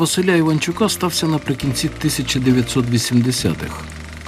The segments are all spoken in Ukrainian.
Василя Іванчука стався наприкінці 1980-х,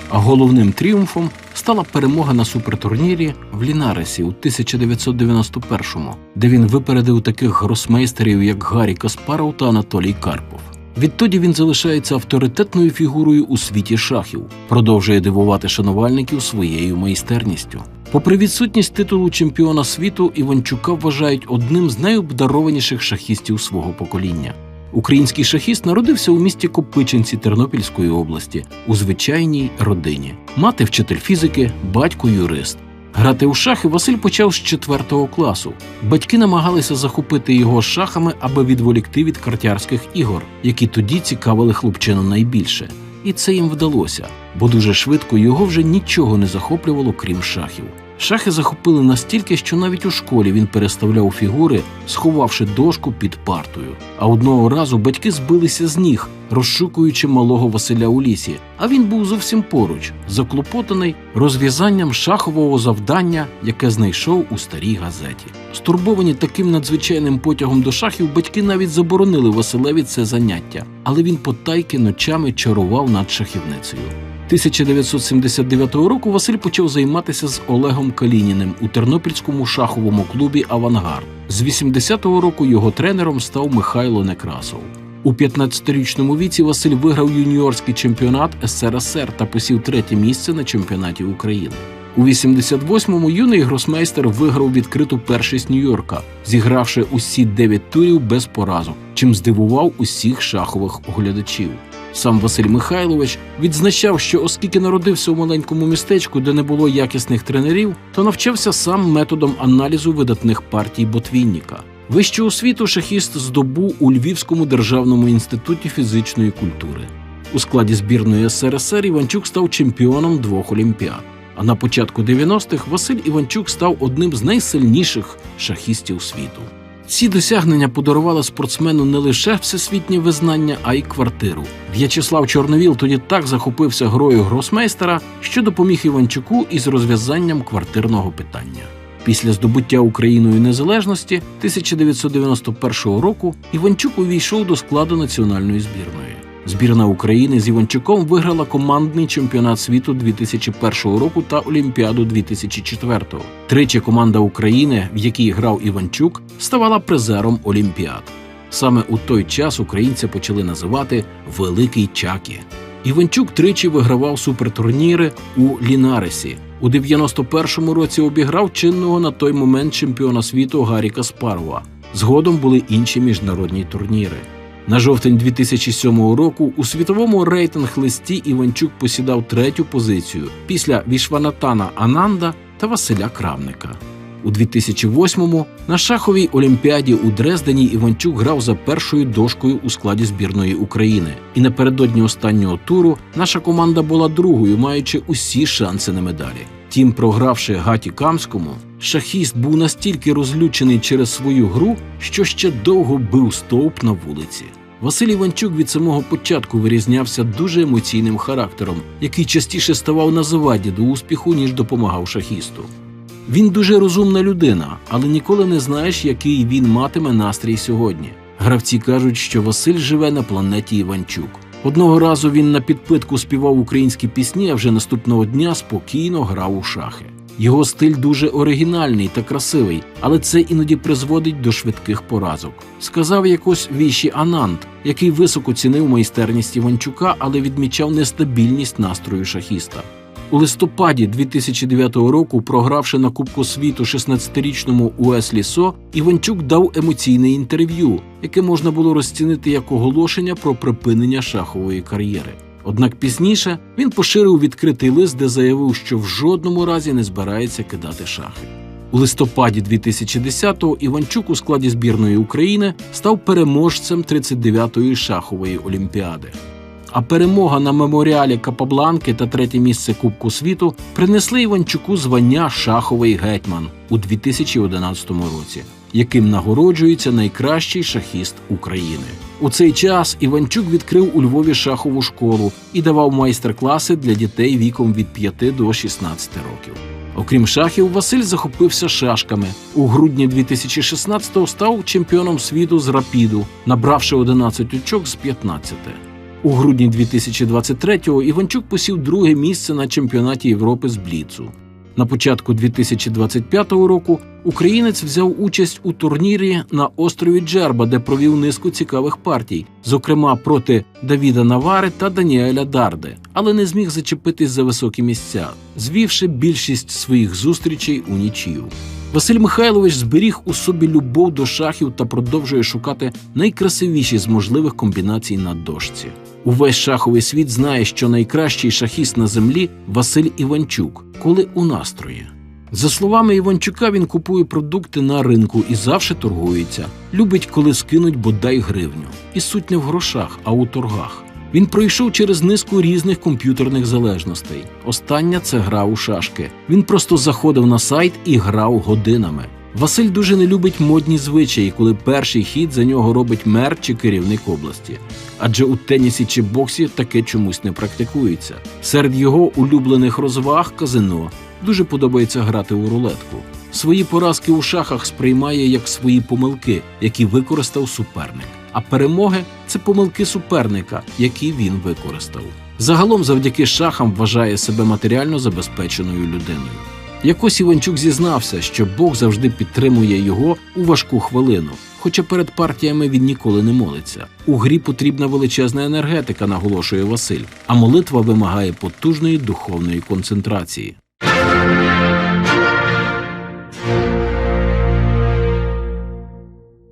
а головним тріумфом стала перемога на супертурнірі в Лінаресі у 1991-му, де він випередив таких гросмейстерів, як Гаррі Каспаров та Анатолій Карпов. Відтоді він залишається авторитетною фігурою у світі шахів, продовжує дивувати шанувальників своєю майстерністю. Попри відсутність титулу чемпіона світу, Іванчука вважають одним з найобдарованіших шахістів свого покоління. Український шахіст народився у місті Копичинці Тернопільської області у звичайній родині. Мати вчитель фізики, батько юрист. Грати у шахи Василь почав з четвертого класу. Батьки намагалися захопити його шахами, аби відволікти від картярських ігор, які тоді цікавили хлопчину найбільше. І це їм вдалося, бо дуже швидко його вже нічого не захоплювало, крім шахів. Шахи захопили настільки, що навіть у школі він переставляв фігури, сховавши дошку під партою. А одного разу батьки збилися з ніг, розшукуючи малого Василя у лісі. А він був зовсім поруч, заклопотаний розв'язанням шахового завдання, яке знайшов у старій газеті. Стурбовані таким надзвичайним потягом до шахів, батьки навіть заборонили Василеві це заняття, але він потайки ночами чарував над шахівницею. 1979 року Василь почав займатися з Олегом Калініним у тернопільському шаховому клубі Авангард. З 80-го року його тренером став Михайло Некрасов. У 15-річному віці Василь виграв юніорський чемпіонат СРСР та посів третє місце на чемпіонаті України. У 88-му юний гросмейстер виграв відкриту першість Нью-Йорка, зігравши усі 9 турів без поразок, чим здивував усіх шахових оглядачів. Сам Василь Михайлович відзначав, що оскільки народився у маленькому містечку, де не було якісних тренерів, то навчався сам методом аналізу видатних партій Ботвінніка. Вищу освіту шахіст здобув у Львівському державному інституті фізичної культури. У складі збірної СРСР Іванчук став чемпіоном двох олімпіад. А на початку 90-х Василь Іванчук став одним з найсильніших шахістів світу. Ці досягнення подарували спортсмену не лише всесвітнє визнання, а й квартиру. В'ячеслав Чорновіл тоді так захопився грою гросмейстера, що допоміг Іванчуку із розв'язанням квартирного питання. Після здобуття Україною незалежності 1991 року Іванчук увійшов до складу національної збірної. Збірна України з Іванчуком виграла командний чемпіонат світу 2001 року та Олімпіаду 2004. Тричі команда України, в якій грав Іванчук, ставала призером Олімпіад. Саме у той час українці почали називати Великий Чакі. Іванчук тричі вигравав супертурніри у Лінаресі. У 91-му році обіграв чинного на той момент чемпіона світу Гаррі Каспарова. Згодом були інші міжнародні турніри. На жовтень 2007 року у світовому рейтинг-листі Іванчук посідав третю позицію після Вішванатана Ананда та Василя Кравника. У 2008-му на шаховій олімпіаді у Дрездені Іванчук грав за першою дошкою у складі збірної України. І напередодні останнього туру наша команда була другою, маючи усі шанси на медалі. Тім, програвши Гаті Камському, шахіст був настільки розлючений через свою гру, що ще довго бив стовп на вулиці. Василь Іванчук від самого початку вирізнявся дуже емоційним характером, який частіше ставав на заваді до успіху, ніж допомагав шахісту. Він дуже розумна людина, але ніколи не знаєш, який він матиме настрій сьогодні. Гравці кажуть, що Василь живе на планеті Іванчук. Одного разу він на підпитку співав українські пісні, а вже наступного дня спокійно грав у шахи. Його стиль дуже оригінальний та красивий, але це іноді призводить до швидких поразок. Сказав якось віші Ананд, який високо цінив майстерність Іванчука, але відмічав нестабільність настрою шахіста. У листопаді 2009 року, програвши на Кубку світу 16-річному Уеслі Со, Іванчук дав емоційне інтерв'ю, яке можна було розцінити як оголошення про припинення шахової кар'єри. Однак пізніше він поширив відкритий лист, де заявив, що в жодному разі не збирається кидати шахи. У листопаді 2010-го Іванчук у складі збірної України став переможцем 39-ї шахової олімпіади. А перемога на меморіалі Капабланки та третє місце Кубку світу принесли Іванчуку звання шаховий гетьман у 2011 році, яким нагороджується найкращий шахіст України. У цей час Іванчук відкрив у Львові шахову школу і давав майстер-класи для дітей віком від 5 до 16 років. Окрім шахів, Василь захопився шашками. У грудні 2016-го став чемпіоном світу з рапіду, набравши 11 очок з 15. У грудні 2023-го Іванчук посів друге місце на чемпіонаті Європи з Бліцу. На початку 2025 року українець взяв участь у турнірі на острові Джерба, де провів низку цікавих партій, зокрема проти Давіда Навари та Даніеля Дарди, але не зміг зачепитись за високі місця, звівши більшість своїх зустрічей у нічию. Василь Михайлович зберіг у собі любов до шахів та продовжує шукати найкрасивіші з можливих комбінацій на дошці. Увесь шаховий світ знає, що найкращий шахіст на землі Василь Іванчук, коли у настрої. За словами Іванчука, він купує продукти на ринку і завжди торгується. Любить, коли скинуть бодай гривню. І суть не в грошах, а у торгах. Він пройшов через низку різних комп'ютерних залежностей. Остання це гра у шашки. Він просто заходив на сайт і грав годинами. Василь дуже не любить модні звичаї, коли перший хід за нього робить мер чи керівник області. Адже у тенісі чи боксі таке чомусь не практикується. Серед його улюблених розваг казино. Дуже подобається грати у рулетку. Свої поразки у шахах сприймає як свої помилки, які використав суперник. А перемоги це помилки суперника, які він використав. Загалом, завдяки шахам, вважає себе матеріально забезпеченою людиною. Якось Іванчук зізнався, що Бог завжди підтримує його у важку хвилину, хоча перед партіями він ніколи не молиться. У грі потрібна величезна енергетика, наголошує Василь, а молитва вимагає потужної духовної концентрації.